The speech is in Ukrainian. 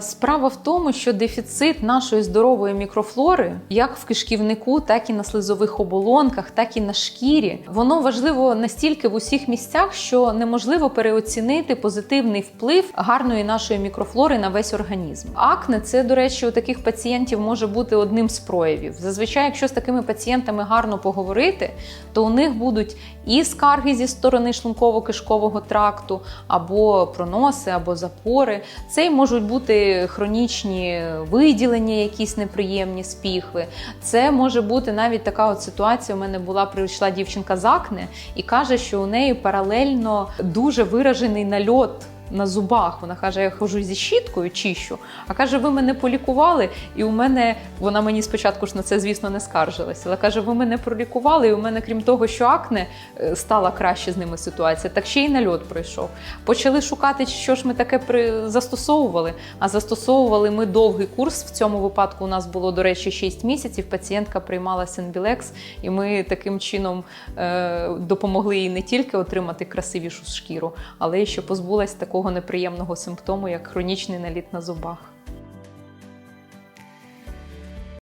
Справа в тому, що дефіцит нашої здорової мікрофлори, як в кишківнику, так і на слизових оболонках, так і на шкірі, воно важливо настільки в усіх місцях, що неможливо переоцінити позитивний вплив гарної нашої мікрофлори на весь організм. Акне це, до речі, у таких пацієнтів може бути одним з проявів. Зазвичай, якщо з такими пацієнтами гарно поговорити, то у них будуть і скарги зі сторони шлунково-кишкового тракту, або проноси, або запори. Це й можуть бути хронічні виділення, якісь неприємні спіхви. Це може бути навіть така от ситуація. У мене була прийшла дівчинка з акне і каже, що у неї паралельно дуже виражений нальот. На зубах вона каже, я хожу зі щіткою, чищу. А каже, ви мене полікували, і у мене вона мені спочатку ж на це, звісно, не скаржилася. Але каже, ви мене пролікували, і у мене, крім того, що акне е, стала краще з ними ситуація, так ще й нальот пройшов. Почали шукати, що ж ми таке при... застосовували. А застосовували ми довгий курс. В цьому випадку у нас було, до речі, 6 місяців. Пацієнтка приймала Сенбілекс, і ми таким чином е, допомогли їй не тільки отримати красивішу шкіру, але й що позбулась такого неприємного симптому, як хронічний наліт на зубах.